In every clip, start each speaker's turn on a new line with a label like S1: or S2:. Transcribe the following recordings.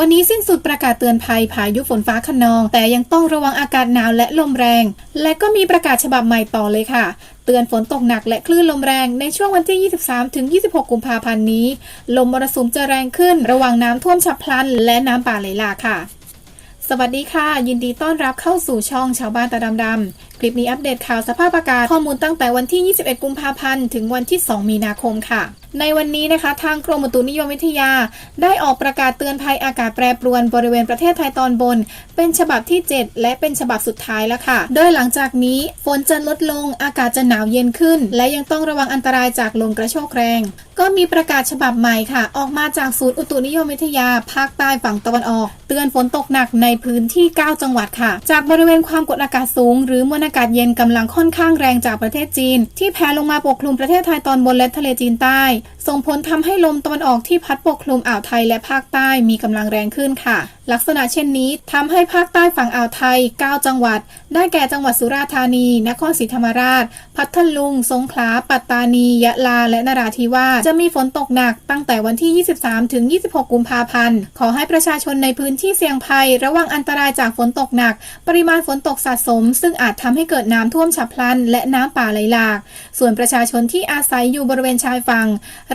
S1: วันนี้สิ้นสุดประกาศเตือนภัยพายุฝนฟ้าคะนอง แต่ยังต้องระวังอากาศหนาวและลมแรง และก็มีประกาศฉบับใหม่ต่อเลยค่ะ เตือนฝนตกหนักและคลื่นลมแรงในช่วงวันที่ 23 ถึง 26 กุมภาพันธ์นี้ ลมมรสุมจะแรงขึ้น ระวังน้ำท่วมฉับพลัน และน้ำป่าไหลหลากค่ะ สวัสดีค่ะ ยินดีต้อนรับเข้าสู่ช่องชาวบ้านตาดำๆคลิปนี้อัปเดตข่าวสภาพอากาศข้อมูลตั้งแต่วันที่ 21 กุมภาพันธ์ถึงวันที่ 2 มีนาคมค่ะ ในวันนี้นะคะ ทางกรมอุตุนิยมวิทยา ได้ออกประกาศเตือนภัยอากาศแปรปรวนบริเวณประเทศไทยตอนบน เป็นฉบับที่ 7 และเป็นฉบับสุดท้ายแล้วค่ะ โดยหลังจากนี้ฝนจะลดลงอากาศจะหนาวเย็นขึ้น และยังต้องระวังอันตรายจากลมกระโชกแรง ก็มีประกาศฉบับใหม่ค่ะ ออกมาจากศูนย์อุตุนิยมวิทยา ภาคใต้ฝั่งตะวันออก เตือนฝนตกหนักในพื้นที่ 9 จังหวัดค่ะ จากบริเวณความกดอากาศสูง หรือมวลอากาศเย็นกำลังค่อนข้างแรงจากประเทศจีน ที่แผ่ลงมาปกคลุมประเทศไทยตอนบนและทะเลจีนใต้ này ส่งผลทำให้ลมตะวันออกที่พัดปกคลุมอ่าวไทยและภาคใต้มีกำลังแรงขึ้นค่ะ ลักษณะเช่นนี้ทำให้ภาคใต้ฝั่งอ่าวไทย 9 จังหวัด ได้แก่จังหวัดสุราษฎร์ธานี นครศรีธรรมราช พัทลุง สงขลา ปัตตานี ยะลา และนราธิวาส จะมีฝนตกหนักตั้งแต่วันที่ 23 ถึง 26 กุมภาพันธ์ ขอให้ประชาชนในพื้นที่เสี่ยงภัย ระวังอันตรายจากฝนตกหนัก ปริมาณฝนตกสะสม ซึ่งอาจทำให้เกิดน้ำท่วมฉับพลัน และน้ำป่าไหลหลาก ส่วนประชาชนที่อาศัยอยู่บริเวณชายฝั่ง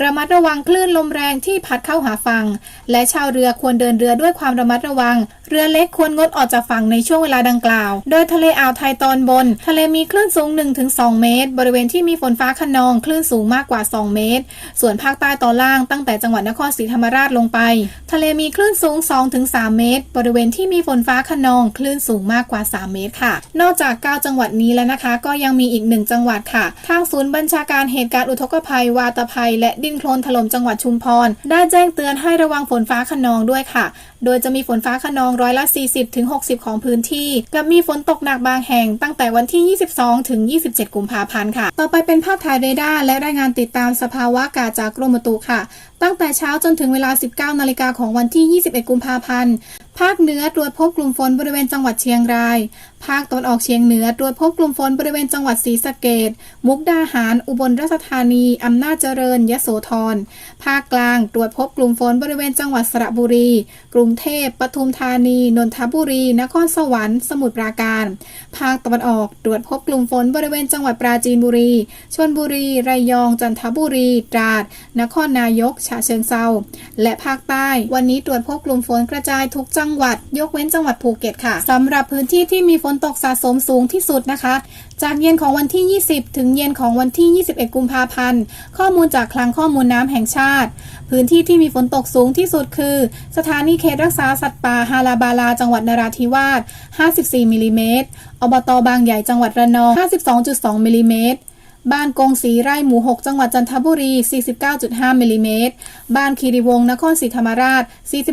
S1: ระมัดระวังคลื่นลมแรงที่พัดเข้าหาฝั่ง และชาวเรือควรเดินเรือด้วยความระมัดระวัง เรือเล็กควรงดออกจากฝั่งในช่วงเวลาดังกล่าว โดยทะเลอ่าวไทยตอนบน ทะเลมีคลื่นสูง 1-2 เมตร บริเวณที่มีฝนฟ้าคะนองคลื่นสูงมากกว่า 2 เมตร ส่วนภาคใต้ตอนล่างตั้งแต่จังหวัดนครศรีธรรมราชลงไป ทะเลมีคลื่นสูง 2-3 เมตร บริเวณที่มีฝนฟ้าคะนองคลื่นสูงมากกว่า 3 เมตรค่ะ นอกจาก 9 จังหวัดนี้แล้วนะคะ ก็ยังมีอีกหนึ่งจังหวัดค่ะ ทางศูนย์บัญชาการเหตุการณ์อุทกภัยวาตภัย และดินโคลนถล่มจังหวัดชุมพร ได้แจ้งเตือนให้ระวังฝนฟ้าคะนองด้วยค่ะ โดยจะมีฝนฟ้าคะนองร้อยละ 40ถึง60 ของพื้นที่ กับมีฝนตกหนักบางแห่งตั้งแต่วันที่ 22 ถึง 27 กุมภาพันธ์ค่ะ ต่อไปเป็นภาพถ่ายเรดาร์และรายงานติดตามสภาวะอากาศจากกรมอุตุค่ะ ตั้งแต่เช้าจนถึงเวลา 19 นาฬิกาของวันที่ 21 กุมภาพันธ์ ภาคเหนือตรวจพบกลุ่มฝนบริเวณจังหวัดเชียงราย ภาคตะวันออกเฉียงเหนือตรวจพบกลุ่มฝนบริเวณจังหวัดศรีสะเกดมุกดาหาร อุบลราชธานี อำนาจเจริญ ยโสธร ภาคกลางตรวจพบกลุ่มฝนบริเวณจังหวัดสระบุรี กรุงเทพ ปทุมธานี นนทบุรี นครสวรรค์ สมุทรปราการ ภาคตะวันออกตรวจพบกลุ่มฝนบริเวณจังหวัดปราจีนบุรี ชลบุรี ระยอง จันทบุรี ตราด นครนายก ฉะเชิงเซา และภาคใต้ วันนี้ตรวจพบกลุ่มฝนกระจายทุกจังหวัด ยกเว้นจังหวัดภูเก็ตค่ะสำหรับพื้นที่ที่มีฝนนตกสะสมสูงที่สุดนะคะ จากเย็นของวันที่ 20 ถึงเย็นของวันที่ 21 กุมภาพันธ์ ข้อมูลจากคลังข้อมูลน้ำแห่งชาติ พื้นที่ที่มีฝนตกสูงที่สุดคือ สถานีเขตรักษาสัตว์ป่าฮาราบาลา จังหวัดนราธิวาส 54 มิลลิเมตร อบตบางใหญ่จังหวัดระนอง 52.2 มิลลิเมตร บ้านกงสีไร่หมู่ 6 จังหวัดจันทบุรี 49.5มิลลิเมตร บ้านคีรีวงศ์นครศรีธรรมราช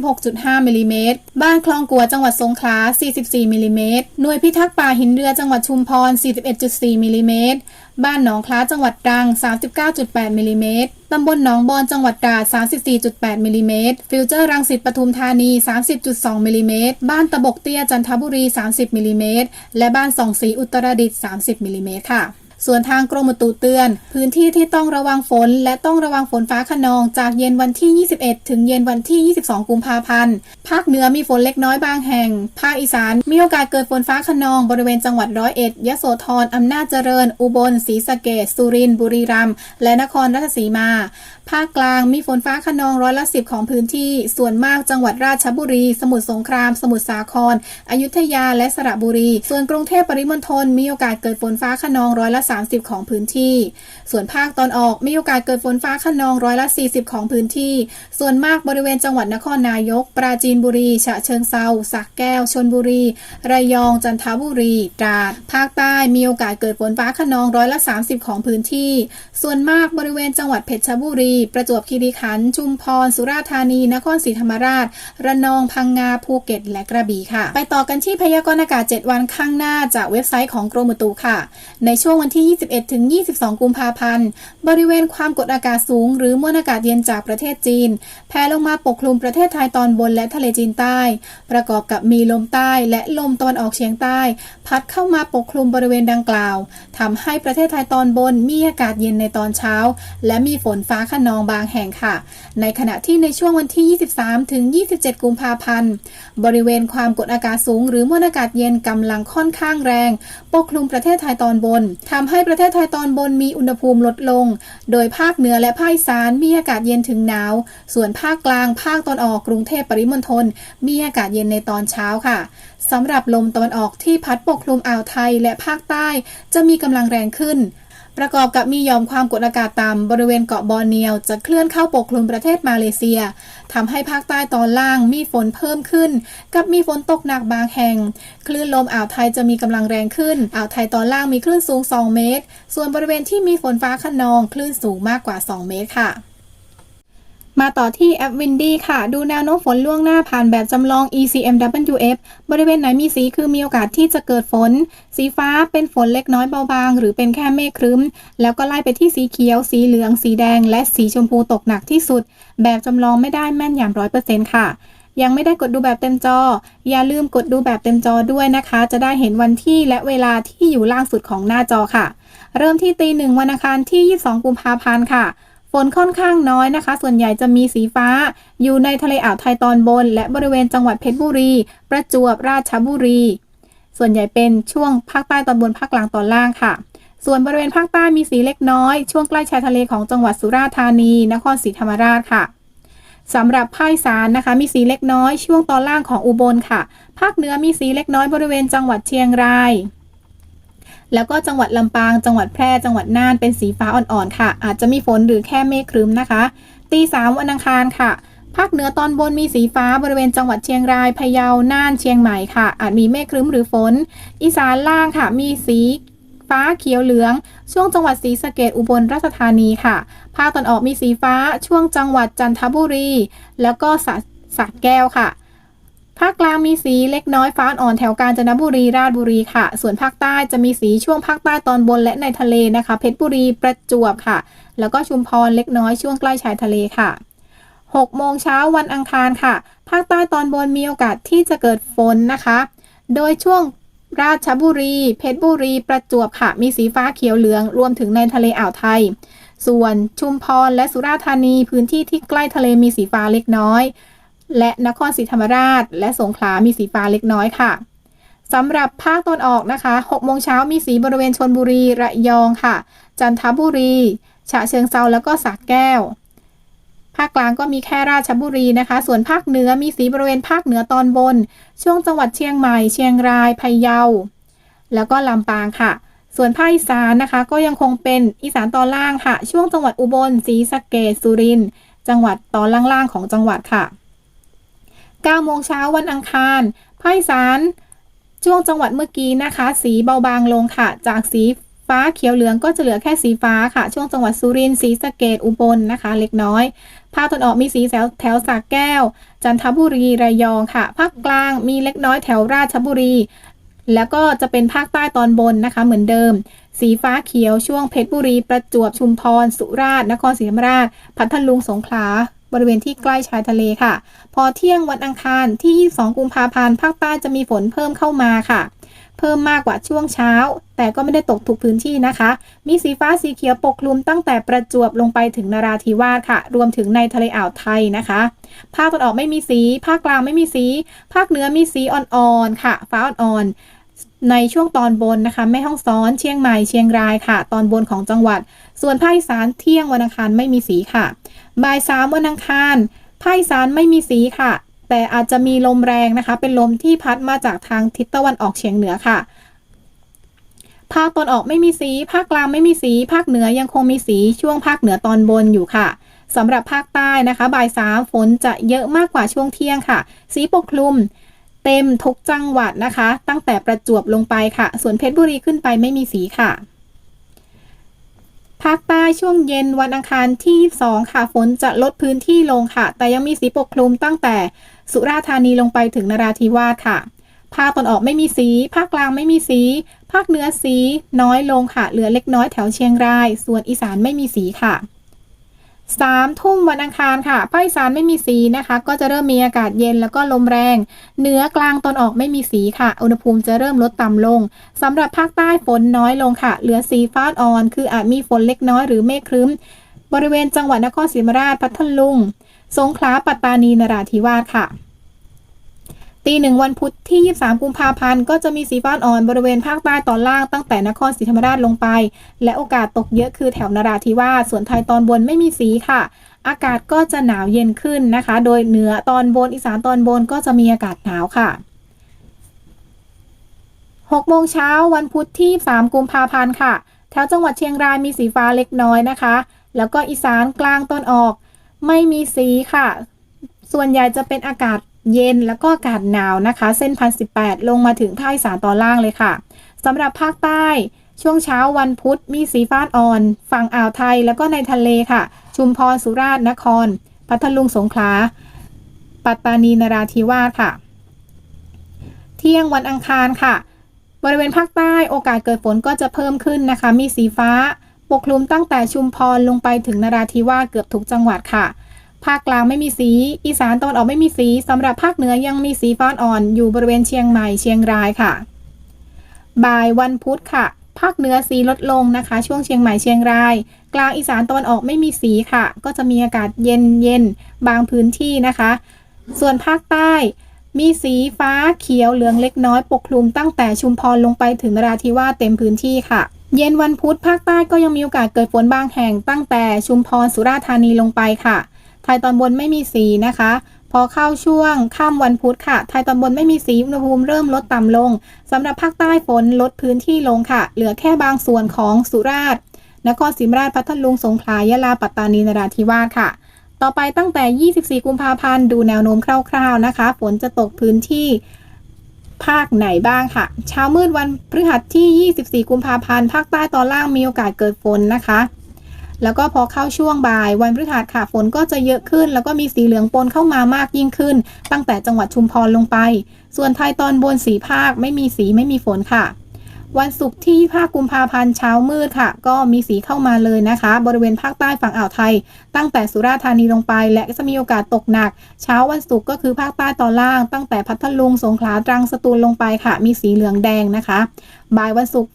S1: 46.5มิลลิเมตร บ้านคลองกัวจังหวัดสงขลา 44มิลลิเมตร หน่วยพิทักษ์ป่าหินเรือจังหวัดชุมพร 41.4มิลลิเมตร บ้านหนองคล้าจังหวัดตรัง 39.8มิลลิเมตร ตำบลหนองบอนจังหวัดตราด 34.8มิลลิเมตร ฟิวเจอร์รังสิตปทุมธานี 30.2มิลลิเมตร บ้านตะบกเตี้ยจันทบุรี 30มิลลิเมตร และบ้านสองสีอุตรดิตถ์30มิลลิเมตรค่ะ ส่วนทางกรมอุตุเตือน พื้นที่ที่ต้องระวังฝน และต้องระวังฝนฟ้าขนองจากเย็นวันที่ 21 ถึงเย็นวันที่ 22 กุมภาพันธ์ ภาคเหนือมีฝนเล็กน้อยบางแห่ง ภาคอีสานมีโอกาสเกิดฝนฟ้าขนองบริเวณจังหวัดร้อยเอ็ดยะโสธรอำนาจเจริญ อุบลศรีสะเกษสุรินทร์บุรีรัมย์และนครราชสีมา ภาคกลางมีฝนฟ้าขนองร้อยละสิบของพื้นที่ ส่วนมากจังหวัดราชบุรี สมุทรสงคราม สมุทรสาคร อยุธยา และสระบุรี ส่วนกรุงเทพปริมณฑลมีโอกาสเกิดฝนฟ้าขนองร้อยละ 30 ของพื้นที่ ส่วนภาคตอนออกมีโอกาสเกิดฝนฟ้าขนองร้อยละ 40 ของพื้นที่ ส่วนมากบริเวณจังหวัดนครนายก ปราจีนบุรี ฉะเชิงเซาสักแก้ว ชนบุรี ระยอง จันทบุรีตราด ภาคใต้มีโอกาสเกิดฝนฟ้าขนองร้อยละ 30 ของพื้นที่ ส่วนมากบริเวณจังหวัดเพชรบุรีประจวบคีรีขันธ์ชุมพร สุราษฎร์ธานี นครศรีธรรมราช ระนอง พังงา ภูเก็ต และกระบี่ค่ะ ไปต่อกันที่พยากรณ์อากาศ 7 วันข้างหน้าจากเว็บไซต์ของกรมอุตุค่ะ ในช่วงวันที่ที่ 21 ถึง 22 กุมภาพันธ์ บริเวณความกดอากาศสูง หรือมวลอากาศเย็นจากประเทศจีน แผ่ลงมาปกคลุมประเทศไทยตอนบนและทะเลจีนใต้ ประกอบกับมีลมใต้และลมตะวันออกเฉียงใต้ พัดเข้ามาปกคลุมบริเวณดังกล่าวทำให้ประเทศไทยตอนบนมีอากาศเย็นในตอนเช้า และมีฝนฟ้าขนองบางแห่งค่ะ ในขณะที่ในช่วงวันที่ 23 ถึง 27 กุมภาพันธ์ บริเวณความกดอากาศสูง หรือมวลอากาศเย็นกำลังค่อนข้างแรง ปกคลุมประเทศไทยตอนบนทำให้ประเทศไทยตอนบนมีอุณหภูมิลดลง โดยภาคเหนือและภาคอีสานมีอากาศเย็นถึงหนาว ส่วนภาคกลางภาคตอนออกกรุงเทพปริมณฑลมีอากาศเย็นในตอนเช้าค่ะสำหรับลมตะวันออกที่พัดปกคลุมอ่าวไทยและภาคใต้ จะมีกำลังแรงขึ้น ประกอบกับมีหย่อมความกดอากาศต่ำบริเวณเกาะบอร์เนียว จะเคลื่อนเข้าปกคลุมประเทศมาเลเซียทำให้ภาคใต้ตอนล่างมีฝนเพิ่มขึ้น กับมีฝนตกหนักบางแห่ง คลื่นลมอ่าวไทยจะมีกำลังแรงขึ้น อ่าวไทยตอนล่างมีคลื่นสูง 2 เมตร ส่วนบริเวณที่มีฝนฟ้าขนองคลื่นสูงมากกว่า 2 เมตรค่ะ มาต่อที่แอป Windy ค่ะ ดูแนวโน้มฝนล่วงหน้าผ่านแบบจำลอง ECMWF บริเวณไหนมีสีคือมีโอกาสที่จะเกิดฝน สีฟ้าเป็นฝนเล็กน้อยเบาบาง หรือเป็นแค่เมฆครึ้ม แล้วก็ไล่ไปที่สีเขียว สีเหลือง สีแดง และสีชมพูตกหนักที่สุด แบบจำลองไม่ได้แม่นยำร้อยเปอร์เซ็นต์ค่ะ ยังไม่ได้กดดูแบบเต็มจอ อย่าลืมกดดูแบบเต็มจอด้วยนะคะ จะได้เห็นวันที่และเวลาที่อยู่ล่างสุดของหน้าจอค่ะ เริ่มที่ตีหนึ่งวันอังคารที่ 22 กุมภาพันธ์ค่ะ ฝนค่อนข้างน้อยนะคะ ส่วนใหญ่จะมีสีฟ้า อยู่ในทะเลอ่าวไทยตอนบน และบริเวณจังหวัดเพชรบุรี ประจวบราชบุรี ส่วนใหญ่เป็นช่วงภาคใต้ตอนบนภาคกลางตอนล่างค่ะ ส่วนบริเวณภาคใต้มีสีเล็กน้อย ช่วงใกล้ชายทะเลของจังหวัดสุราษฎร์ธานี นครศรีธรรมราชค่ะสำหรับภาคอีสานนะคะ มีสีเล็กน้อย ช่วงตอนล่างของอุบลค่ะ ภาคเหนือมีสีเล็กน้อยบริเวณจังหวัดเชียงราย แล้วก็จังหวัดลำปาง จังหวัดแพร่ จังหวัดน่านเป็นสีฟ้าอ่อนๆค่ะ อาจจะมีฝนหรือแค่เมฆครึ้มนะคะตีสามวันอังคารค่ะภาคเหนือตอนบนมีสีฟ้าบริเวณจังหวัดเชียงราย พะเยา น่าน เชียงใหม่ค่ะ อาจมีเมฆครึ้มหรือฝน อีสานล่างค่ะ มีสีฟ้าเขียวเหลือง ช่วงจังหวัดศรีสะเกดอุบลราชธานีค่ะ ภาคตอนออกมีสีฟ้าช่วงจังหวัดจันทบุรี แล้วก็สระแก้วค่ะ ภาคกลางมีสีเล็กน้อยฟ้าอ่อนแถวกาญจนบุรีราชบุรีค่ะ ส่วนภาคใต้จะมีสีช่วงภาคใต้ตอนบนและในทะเลนะคะ เพชรบุรีประจวบค่ะ แล้วก็ชุมพรเล็กน้อยช่วงใกล้ชายทะเลค่ะ6โมงเช้าวันอังคารค่ะ ภาคใต้ตอนบนมีโอกาสที่จะเกิดฝนนะคะ โดยช่วงราชบุรี เพชรบุรี ประจวบค่ะ มีสีฟ้าเขียวเหลือง รวมถึงในทะเลอ่าวไทย ส่วนชุมพรและสุราษฎร์ธานี พื้นที่ที่ใกล้ทะเลมีสีฟ้าเล็กน้อย และนครศรีธรรมราช และสงขลามีสีฟ้าเล็กน้อยค่ะสำหรับภาคตอนออกนะคะ6โมงเช้ามีสีบริเวณชนบุรี ระยองค่ะ จันทบุรี ฉะเชิงเซาแล้วก็สักแก้ว ภาคกลางก็มีแค่ราชบุรีนะคะ ส่วนภาคเหนือมีสีบริเวณภาคเหนือตอนบน ช่วงจังหวัดเชียงใหม่ เชียงราย พะเยา แล้วก็ลำปางค่ะ ส่วนภาคอีสานนะคะ ก็ยังคงเป็นอีสานตอนล่างค่ะ ช่วงจังหวัดอุบล ศรีสะเกษสุรินทร์ จังหวัดตอนล่างๆของจังหวัดค่ะ 9โมงเช้าวันอังคารภาคอีสานช่วงจังหวัดเมื่อกี้นะคะ สีเบาบางลงค่ะ จากสีฟ้าเขียวเหลืองก็จะเหลือแค่สีฟ้าค่ะ ช่วงจังหวัดสุรินทร์ศรีสะเกดอุบลนะคะ เล็กน้อย ภาคตะวันออกมีสีแถวแถวสากแก้ว จันทบุรีระยองค่ะ ภาคกลางมีเล็กน้อยแถวราชบุรี แล้วก็จะเป็นภาคใต้ตอนบนนะคะ เหมือนเดิม สีฟ้าเขียวช่วงเพชรบุรี ประจวบชุมพร สุราษฎร์นครศรีธรรมราช พัทลุงสงขลา บริเวณที่ใกล้ชายทะเลค่ะ พอเที่ยงวันอังคารที่ 22 กุมภาพันธ์ภาคใต้จะมีฝนเพิ่มเข้ามาค่ะเพิ่มมากกว่าช่วงเช้า แต่ก็ไม่ได้ตกทุกพื้นที่นะคะ มีสีฟ้าสีเขียวปกคลุมตั้งแต่ประจวบลงไปถึงนราธิวาสค่ะ รวมถึงในทะเลอ่าวไทยนะคะ ภาคตะวันออกไม่มีสี ภาคกลางไม่มีสี ภาคเหนือมีสีอ่อนๆค่ะ ฟ้าอ่อนๆ ในช่วงตอนบนนะคะ แม่ห้องซ้อนเชียงใหม่เชียงรายค่ะ ตอนบนของจังหวัด ส่วนภาคอีสานเที่ยงวันอังคารไม่มีสีค่ะ บ่ายสามวันอังคารภาคอีสานไม่มีสีค่ะ แต่อาจจะมีลมแรงนะคะ เป็นลมที่พัดมาจากทางทิศตะวันออกเฉียงเหนือค่ะภาคตอนออกไม่มีสี ภาคกลางไม่มีสี ภาคเหนือยังคงมีสีช่วงภาคเหนือตอนบนอยู่ค่ะสำหรับภาคใต้นะคะ บ่ายสามฝนจะเยอะมากกว่าช่วงเที่ยงค่ะ สีปกคลุม เต็มทุกจังหวัดนะคะ ตั้งแต่ประจวบลงไปค่ะ ส่วนเพชรบุรีขึ้นไปไม่มีสีค่ะ ภาคใต้ช่วงเย็นวันอังคารที่2ค่ะฝนจะลดพื้นที่ลงค่ะ แต่ยังมีสีปกคลุมตั้งแต่สุราษฎร์ธานีลงไปถึงนราธิวาสค่ะ ภาคตอนออกไม่มีสี ภาคกลางไม่มีสี ภาคเหนือสีน้อยลงค่ะ เหลือเล็กน้อยแถวเชียงราย ส่วนอีสานไม่มีสีค่ะ สามทุ่มวันอังคารค่ะภาคอีสานไม่มีสีนะคะ ก็จะเริ่มมีอากาศเย็นแล้วก็ลมแรง เหนือกลางตอนออกไม่มีสีค่ะ อุณหภูมิจะเริ่มลดต่ำลงสำหรับภาคใต้ฝนน้อยลงค่ะ เหลือสีฟ้าอ่อน คืออาจมีฝนเล็กน้อยหรือเมฆครึ้ม บริเวณจังหวัดนครศรีธรรมราชพัทลุง สงขลาปัตตานีนราธิวาสค่ะ ตีหนึ่งวันพุธที่ 23 กุมภาพันธ์ ก็จะมีสีฟ้าอ่อนบริเวณภาคใต้ตอนล่างตั้งแต่นครศรีธรรมราชลงไป และโอกาสตกเยอะคือแถวนราธิวาสส่วนไทยตอนบนไม่มีสีค่ะ อากาศก็จะหนาวเย็นขึ้นนะคะ โดยเหนือตอนบนอีสานตอนบนก็จะมีอากาศหนาวค่ะ6โมงเช้าวันพุธที่ 3 กุมภาพันธ์ค่ะ แถวจังหวัดเชียงรายมีสีฟ้าเล็กน้อยนะคะ แล้วก็อีสานกลางตอนออก ไม่มีสีค่ะ ส่วนใหญ่จะเป็นอากาศ เย็นแล้วก็อากาศหนาวนะคะ เส้นพันสิลงมาถึงภาคอีสานตอนล่างเลยค่ะสำหรับภาคใต้ ช่วงเช้าวันพุธมีสีฟ้าอ่อน ฝั่งอ่าวไทยแล้วก็ในทะเลค่ะ ชุมพรสุราษฎร์นคร พัทลุงสงขลาปัตตานีนราธิวาสค่ะ เที่ยงวันอังคารค่ะ บริเวณภาคใต้โอกาสเกิดฝนก็จะเพิ่มขึ้นนะคะ มีสีฟ้า ปกคลุมตั้งแต่ชุมพรลงไปถึงนราธิวาสเกือบทุกจังหวัดค่ะ ภาคกลางไม่มีสี อีสานตะวันออกไม่มีสีสำหรับภาคเหนือยังมีสีฟ้าอ่อนอยู่บริเวณเชียงใหม่เชียงรายค่ะ บ่ายวันพุธค่ะ ภาคเหนือสีลดลงนะคะ ช่วงเชียงใหม่เชียงราย กลางอีสานตะวันออกไม่มีสีค่ะ ก็จะมีอากาศเย็นเย็นบางพื้นที่นะคะ ส่วนภาคใต้ มีสีฟ้าเขียวเหลืองเล็กน้อยปกคลุมตั้งแต่ชุมพรลงไปถึงนราธิวาสเต็มพื้นที่ค่ะเย็นวันพุธภาคใต้ก็ยังมีโอกาสเกิดฝนบางแห่งตั้งแต่ชุมพรสุราษฎร์ธานีลงไปค่ะ ยตอนบนไม่มีสีนะคะ พอเข้าช่วงค่ำวันพุธค่ะ ไทยตอนบนไม่มีสีอุณหภูมิเริ่มลดต่ำลงสำหรับภาคใต้ฝนลดพื้นที่ลงค่ะ เหลือแค่บางส่วนของสุราษฎร์นครศรีธรรมราชพัทลุงสงขลายะลาปัตตานีนราธิวาสค่ะ ต่อไปตั้งแต่ 24 กุมภาพันธ์ดูแนวโน้มคร่าวๆนะคะ ฝนจะตกพื้นที่ภาคไหนบ้างค่ะ เช้ามืดวันพฤหัสที่ 24 กุมภาพันธ์ภาคใต้ตอนล่างมีโอกาสเกิดฝนนะคะ แล้วก็พอเข้าช่วงบ่าย วันพฤหัสค่ะฝนก็จะเยอะขึ้น แล้วก็มีสีเหลืองปนเข้ามามากยิ่งขึ้น ตั้งแต่จังหวัดชุมพรลงไป ส่วนไทยตอนบนสีภาคไม่มีสีไม่มีฝนค่ะ วันศุกร์ที่ภาคกุมภาพันธ์เช้ามืดค่ะ ก็มีสีเข้ามาเลยนะคะ บริเวณภาคใต้ฝั่งอ่าวไทย ตั้งแต่สุราษฎร์ธานีลงไป และจะมีโอกาสตกหนัก เช้าวันศุกร์ก็คือภาคใต้ตอนล่าง ตั้งแต่พัทลุงสงขลาตรังสตูลลงไปค่ะ มีสีเหลืองแดงนะคะ บ่ายวันศุกร์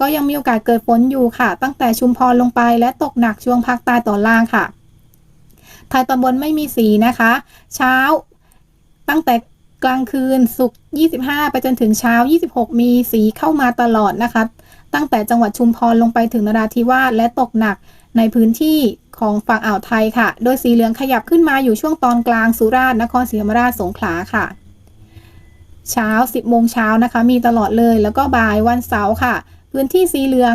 S1: ก็ยังมีโอกาสเกิดฝนอยู่ค่ะ ตั้งแต่ชุมพรลงไปและตกหนักช่วงภาคใต้ตอนล่างค่ะไทยตอนบนไม่มีสีนะคะ เช้าตั้งแต่กลางคืนศุก25 ไปจนถึงเช้า 26 มีสีเข้ามาตลอดนะคะ ตั้งแต่จังหวัดชุมพรลงไปถึงนราธิวาสและตกหนักในพื้นที่ของฝั่งอ่าวไทยค่ะ โดยสีเหลืองขยับขึ้นมาอยู่ช่วงตอนกลางสุราษฎร์นครศรีธรรมราชสงขลาค่ะ เช้า 10 โมงเช้านะคะ มีตลอดเลยแล้วก็บ่ายวันเสาร์ค่ะ พื้นที่สีเหลือง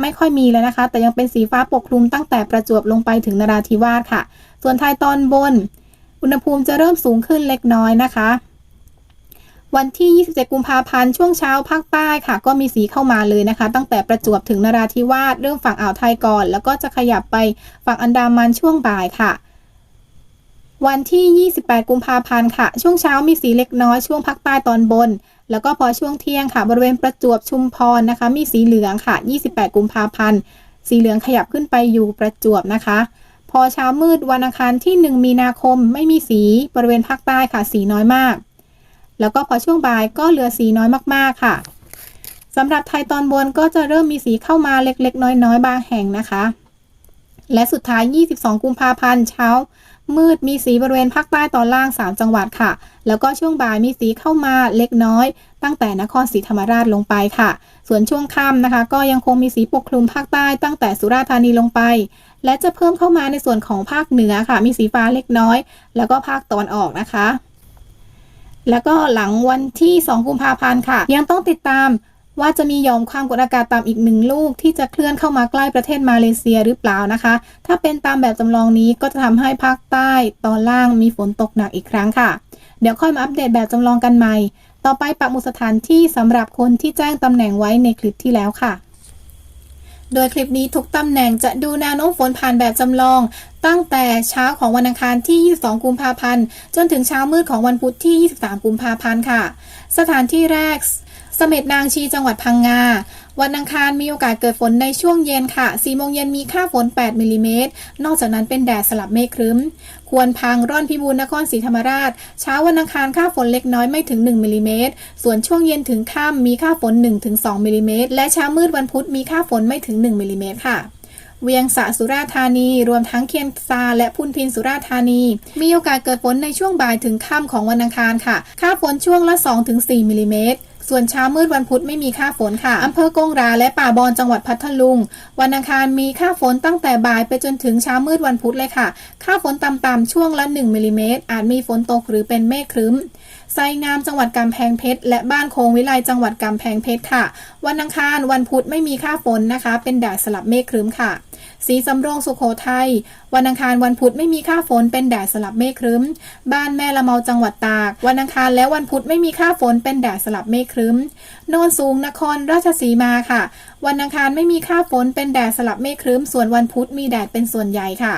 S1: ไม่ค่อยมีแล้วนะคะ แต่ยังเป็นสีฟ้าปกคลุมตั้งแต่ประจวบลงไปถึงนราธิวาสค่ะ ส่วนไทยตอนบน อุณหภูมิจะเริ่มสูงขึ้นเล็กน้อยนะคะ วันที่ 27 กุมภาพันธ์ช่วงเช้าภาคใต้ค่ะ ก็มีสีเข้ามาเลยนะคะ ตั้งแต่ประจวบถึงนราธิวาสเรื่องฝั่งอ่าวไทยก่อน แล้วก็จะขยับไปฝั่งอันดามันช่วงบ่ายค่ะ วันที่ 28 กุมภาพันธ์ค่ะ ช่วงเช้ามีสีเล็กน้อยช่วงภาคใต้ตอนบน แล้วก็พอช่วงเที่ยงค่ะ บริเวณประจวบชุมพรนะคะ มีสีเหลืองค่ะ 28 กุมภาพันธ์ สีเหลืองขยับขึ้นไปอยู่ประจวบนะคะ พอเช้ามืดวันอังคารที่ 1 มีนาคมไม่มีสีบริเวณภาคใต้ค่ะ สีน้อยมาก แล้วก็พอช่วงบ่ายก็เหลือสีน้อยมากๆค่ะสำหรับไทยตอนบนก็จะเริ่มมีสีเข้ามาเล็กๆ น้อยๆ บางแห่งนะคะ และสุดท้าย 22 กุมภาพันธ์เช้า มืดมีสีบริเวณภาคใต้ตอนล่าง 3 จังหวัดค่ะ แล้วก็ช่วงบ่ายมีสีเข้ามาเล็กน้อย ตั้งแต่นครศรีธรรมราชลงไปค่ะ ส่วนช่วงค่ำนะคะ ก็ยังคงมีสีปกคลุมภาคใต้ตั้งแต่สุราษฎร์ธานีลงไป และจะเพิ่มเข้ามาในส่วนของภาคเหนือค่ะ มีสีฟ้าเล็กน้อย แล้วก็ภาคตะวันออกนะคะ แล้วก็หลังวันที่ 2 กุมภาพันธ์ค่ะ ยังต้องติดตาม ว่าจะมีหย่อมความกดอากาศต่ำอีกหนึ่งลูก ที่จะเคลื่อนเข้ามาใกล้ประเทศมาเลเซียหรือเปล่านะคะ ถ้าเป็นตามแบบจำลองนี้ก็จะทำให้ภาคใต้ตอนล่างมีฝนตกหนักอีกครั้งค่ะ เดี๋ยวค่อยมาอัปเดตแบบจำลองกันใหม่ ต่อไปปักหมุดสถานที่สำหรับคนที่แจ้งตำแหน่งไว้ในคลิปที่แล้วค่ะ โดยคลิปนี้ทุกตำแหน่งจะดูแนวโน้มฝนผ่านแบบจำลองตั้งแต่เช้าของวันอังคารที่ 22 กุมภาพันธ์ จนถึงเช้ามืดของวันพุธที่ 23 กุมภาพันธ์ค่ะ สถานที่แรก เสม็ดนางชีจังหวัดพังงา วันอังคารมีโอกาสเกิดฝนในช่วงเย็นค่ะ4โมงเย็นมีค่าฝน 8 มิลลิเมตร นอกจากนั้นเป็นแดดสลับเมฆครึ้ม ควรพังร่อนพิบูลนครศรีธรรมราช เช้าวันอังคารค่าฝนเล็กน้อยไม่ถึง 1 มิลลิเมตร ส่วนช่วงเย็นถึงค่ำมีค่าฝน 1-2 มิลลิเมตร และเช้ามืดวันพุธมีค่าฝนไม่ถึง 1 มิลลิเมตรค่ะเวียงสะสุราธานี รวมทั้งเคียนซาและพุนพินสุราธานี มีโอกาสเกิดฝนในช่วงบ่ายถึงค่ำของวันอังคารค่ะ ค่าฝนช่วงละ 2-4มิลลิเมตร ส่วนเช้ามืดวันพุธไม่มีค่าฝนค่ะ อำเภอกงราและป่าบอนจังหวัดพัทลุง วันอังคารมีค่าฝนตั้งแต่บ่ายไปจนถึงเช้ามืดวันพุธเลยค่ะ ค่าฝนต่ำๆช่วงละ 1มิลลิเมตรอาจมีฝนตกหรือเป็นเมฆครึ้มไซงามจังหวัดกำแพงเพชร และบ้านโคงวิไลจังหวัดกำแพงเพชรค่ะ วันอังคารวันพุธไม่มีค่าฝนนะคะ เป็นแดดสลับเมฆครึ้มค่ะ สีสำโรงสุโขทัย วันอังคารวันพุธไม่มีค่าฝนเป็นแดดสลับเมฆครึ้ม บ้านแม่ละเมาจังหวัดตาก วันอังคารและวันพุธไม่มีค่าฝนเป็นแดดสลับเมฆครึ้ม โนนสูงนครราชสีมาค่ะวันอังคารไม่มีค่าฝนเป็นแดดสลับเมฆครึ้ม ส่วนวันพุธมีแดดเป็นส่วนใหญ่ค่ะ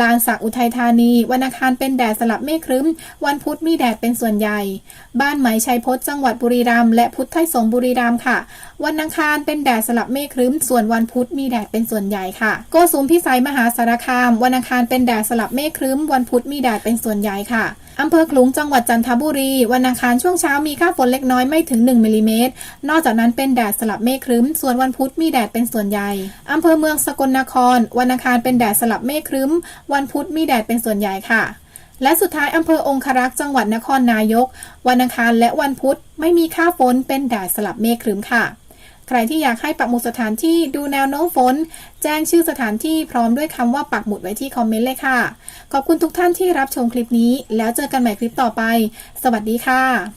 S1: ลานสักอุทัยธานี วันอังคารเป็นแดดสลับเมฆครึ้ม วันพุธมีแดดเป็นส่วนใหญ่ บ้านไหมชัยพจน์จังหวัดบุรีรัมย์และพุทธไทยสงบุรีรัมย์ค่ะ วันอังคารเป็นแดดสลับเมฆครึ้ม ส่วนวันพุธมีแดดเป็นส่วนใหญ่ค่ะ โกสุมพิสัยมหาสารคาม วันอังคารเป็นแดดสลับเมฆครึ้ม วันพุธมีแดดเป็นส่วนใหญ่ค่ะ อำเภอขลุงจังหวัดจันทบุรี วันอังคารช่วงเช้ามีค่าฝนเล็กน้อยไม่ถึง 1มิลลิเมตร นอกจากนั้นเป็นแดดสลับเมฆครึ้ม ส่วนวันพุธมีแดดเป็นส่วนใหญ่ อำเภอเมืองสกลนคร วันอังคารเป็นแดดสลับเมฆครึ้ม วันพุธมีแดดเป็นส่วนใหญ่ค่ะ และสุดท้ายอำเภอองครักษ์จังหวัดนครนายก วันอังคารและวันพุธไม่มีค่าฝนเป็นแดดสลับเมฆครึ้มค่ะ ใครที่อยากให้ปักหมุดสถานที่ดูแนวโน้มฝน แจ้งชื่อสถานที่พร้อมด้วยคำว่าปักหมุดไว้ที่คอมเมนต์เลยค่ะ ขอบคุณทุกท่านที่รับชมคลิปนี้ แล้วเจอกันใหม่คลิปต่อไป สวัสดีค่ะ